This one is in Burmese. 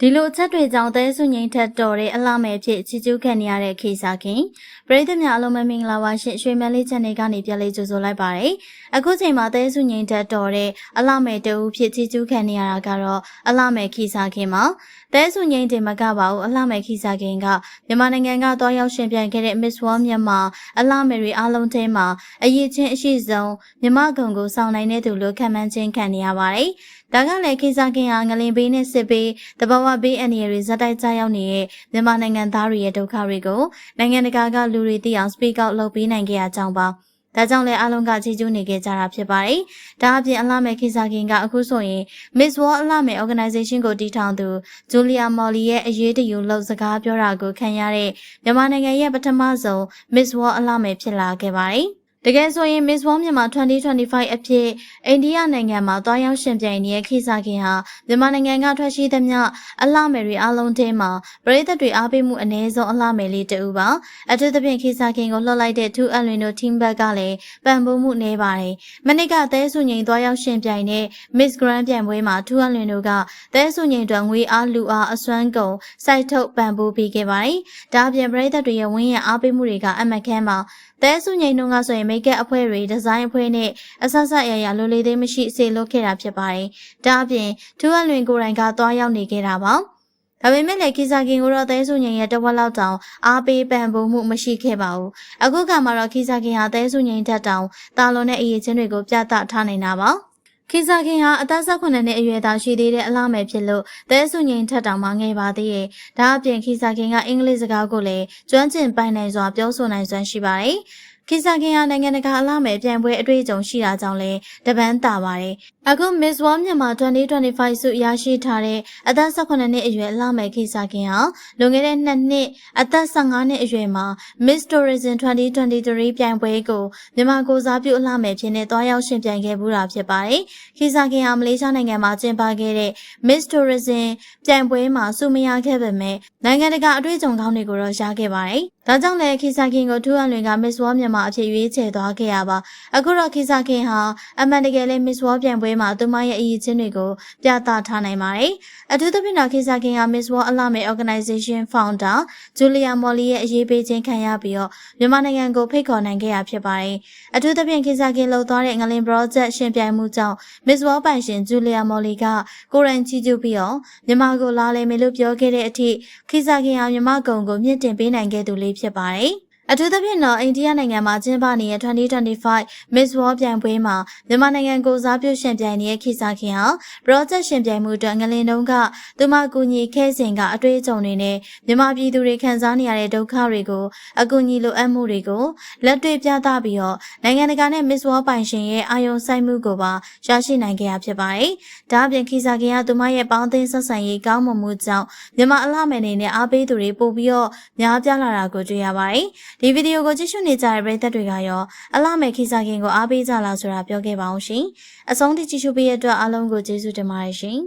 ဒီလိုအချက်တွေကြောင့်သဲဆုငိမ့်ထက်တော်တဲ့အလှမယ်ဖြစ်ချီကျူးခံနေရတဲ့ခေစာခင်ပရိသတ်များအလုံးမမင်္ဂလာပါရှင်ရွှေမလေးချန်နယ်ကနေပြန်လေးကြိုဆိုလိုက်ပါတယ်အခုချိန်မှာသဲဆုငိမ့်ထက်တော်တဲ့အလှမယ်တူဖြစ်ချီကျူးခံနေရတာကတော့အလှမယ်ခေစာခင်မှာသဲဆုငိမ့်တင်မကပါဘူးအလှမယ်ခေစာခင်ကမြန်မာနိုင်ငံကသွားရောက်ရှင်ပြိုင်ခဲ့တဲ့ Miss World မြန်မာအလှမယ်တွေအားလုံးထဲမှာအရေးချင်းအရှိဆုံးမြမကုံကိုစောင့်နိုင်တဲ့သူလို့ခံမှန်းခြင်းခံနေရပါတယ်ဒါကလည်းခေစားခင်ဟာငလင်ဘေးနဲ့စစ်ဘေးတဘာဝဘေးအန္တရာယ်တွေဇက်တိုက်ကြရောက်နေတဲ့မြန်မာနိုင်ငံသားတွေရဲ့ဒုက္ခတွေကိုနိုင်ငံတကာကလူတွေသိအောင် speak out လုပ်ပေးနိုင်ခဲ့ရကြောင်းပါ။ဒါကြောင့်လည်းအားလုံးကချီးကျူးနေခဲ့ကြတာဖြစ်ပါတယ်။ဒါအပြင်အလှမဲ့ခေစားခင်ကအခုဆိုရင် Miss World အလှမဲ့ organization ကိုတည်ထောင်သူ Julia Molly ရဲ့အရေးတယူလှုပ်စကားပြောတာကိုခံရတဲ့မြန်မာနိုင်ငံရဲ့ပထမဆုံး Miss World အလှမဲ့ဖြစ်လာခဲ့ပါတယ်။ တကယ်ဆိုရင် Miss World မြန်မာ2025အဖြစ်အိန္ဒိယနိုင်ငံမှာတွားရောက်ရှင်ပြိုင်နေတဲ့ခိစားခင်ဟာမြန်မာနိုင်ငံကထွက်ရှိသမျှအလှမယ်တွေအလုံးထဲမှာပရိသတ်တွေအားပေးမှုအ ਨੇ ဆုံးအလှမယ်လေးတူပါအထူးသဖြင့်ခိစားခင်ကိုလှုပ်လိုက်တဲ့2အလွင်တို့ team back ကလည်းပံ့ပိုးမှုနေပါတယ်မနစ်ကသဲဆုငိန်တွားရောက်ရှင်ပြိုင်တဲ့ Miss Grand ပြိုင်ပွဲမှာ2အလွင်တို့ကသဲဆုငိန်အတွက်ငွေအားလူအားအစွမ်းကုန်စိုက်ထုတ်ပံ့ပိုးပေးခဲ့ပါတယ်ဒါအပြင်ပရိသတ်တွေရဲ့ဝင်းရအားပေးမှုတွေကအမတ်ခမ်းမှာ တဲဆုငိန်တို့ကဆိုရင်မိတ်ကပ်အဖွဲ့တွေဒီဇိုင်းအဖွဲ့နဲ့အဆဆအရာရာလိုလေးသေးမရှိစေလုပ်ခဲ့တာဖြစ်ပါတယ်။ဒါအပြင်ထူးအလွင်ကိုယ်တိုင်ကသွားရောက်နေခဲ့တာပါ။ဒါပေမဲ့လည်းကိစာကင်ကိုတော့သဲဆုငိန်ရဲ့တဝက်လောက်တောင်အားပေးပံ့ပိုးမှုမရှိခဲ့ပါဘူး။အခုကမှတော့ကိစာကင်ဟာသဲဆုငိန်ထက်တောင်တာလွန်တဲ့အရေးချင်းတွေကိုပြသထားနေတာပါ။ ခိစာခင်ဟာအသက်18နှစ်အရွယ်သားရှိသေးတဲ့အလားမယ်ဖြစ်လို့သဲဆုငိန်ထက်တောင်မှငယ်ပါသေးရဲ့။ဒါအပြင်ခိစာခင်ကအင်္ဂလိပ်စကားကိုလည်းကျွမ်းကျင်ပိုင်နိုင်စွာပြောဆိုနိုင်စွမ်းရှိပါတယ်။ခိစာခင်ဟာနိုင်ငံတကာအလားမယ်ပြန်ပွဲအတွေ့အကြုံရှိတာကြောင့်လည်းတပန်းတာပါတယ်။ အခု Miss World မြန်မာ2025ဆုရရှိထားတဲ့အသက်18နှစ်အရွယ်အလားမယ်ခိစာခင်ဟာလွန်ခဲ့တဲ့2နှစ်အသက်15နှစ်အရွယ်မှာ Miss Tourism 2023ပြိုင်ပွဲကိုမြန်မာကိုစားပြုအလားမယ်ဖြစ်နေသွားရောက်ရှင်ပြိုင်ခဲ့မှုတာဖြစ်ပါတယ်။ခိစာခင်ဟာမလေးရှားနိုင်ငံမှာကျင်းပခဲ့တဲ့ Miss Tourism ပြိုင်ပွဲမှာဆုမရခဲ့ပေမဲ့နိုင်ငံတကာအတွေ့အကြုံကောင်းတွေကိုတော့ရခဲ့ပါတယ်။ဒါကြောင့်လည်းခိစာခင်ကိုထူးအလွင်က Miss World မြန်မာအဖြစ်ရွေးချယ်သွားခဲ့ရပါအခုတော့ခိစာခင်ဟာအမှန်တကယ်လည်း Miss World ပြိုင်ပွဲမှာသူမရဲ့အရေးချင်းတွေကိုပြသထားနိုင်ပါတယ်အထူးသဖြင့်တော့ခိစာခင်ဟာ Miss World အလှမဲ့ Organization Founder Julia Molly ရဲ့အရေးပေးခြင်းခံရပြီးတော့မြန်မာနိုင်ငံကိုဖိတ်ခေါ်နိုင်ခဲ့ရဖြစ်ပါတယ်အထူးသဖြင့်ခိစာခင်လှုပ်သွားတဲ့ငလင် project ရှင်ပြိုင်မှုကြောင့် Miss World ပိုင်ရှင် Julia Molly ကကိုရန်ချီကျူးပြီးတော့မြန်မာကိုလာလေမယ်လို့ပြောခဲ့တဲ့အထိခိစာခင်ဟာမြန်မာကုံကိုမြင့်တင်ပေးနိုင်ခဲ့သူလေးဖြစ်ပါတယ်။ အထူးသဖြင့်တော့အိန္ဒိယနိုင်ငံမှာကျင်းပနေတဲ့2025 Miss World ပြိုင်ပွဲမှာမြန်မာနိုင်ငံကိုစားပြုရှင်ပြိုင်နေတဲ့ခိစားခင်ဟာ project ရှင်ပြိုင်မှုအတွက်ငလင်တုံးကသူမကူညီခဲစဉ်ကအတွေ့အကြုံတွေနဲ့မြန်မာပြည်သူတွေခံစားနေရတဲ့ဒုက္ခတွေကိုအကူအညီလိုအပ်မှုတွေကိုလက်တွေ့ပြသပြီးတော့နိုင်ငံတကာနဲ့ Miss World ပိုင်ရှင်ရဲ့အာရုံစိုက်မှုကိုပါရရှိနိုင်ခဲ့ရဖြစ်ပါတယ်။ဒါအပြင်ခိစားခင်ကသူမရဲ့ပေါင်းသင်းဆက်ဆံရေးကောင်းမွန်မှုကြောင့်မြန်မာအလှမယ်နေနဲ့အားပေးသူတွေပို့ပြီးတော့များပြားလာတာကိုတွေ့ရပါတယ်။ဒီဗီဒီယိုကိုကြည့်ရှုနေကြတဲ့ပရိသတ်တွေကရောအလှမဲ့ခိစားခင်ကိုအားပေးကြလားဆိုတာပြောခဲ့ပါအောင်ရှင်အဆုံးထိကြည့်ရှုပေးတဲ့အတွက်အားလုံးကိုကျေးဇူးတင်ပါတယ်ရှင်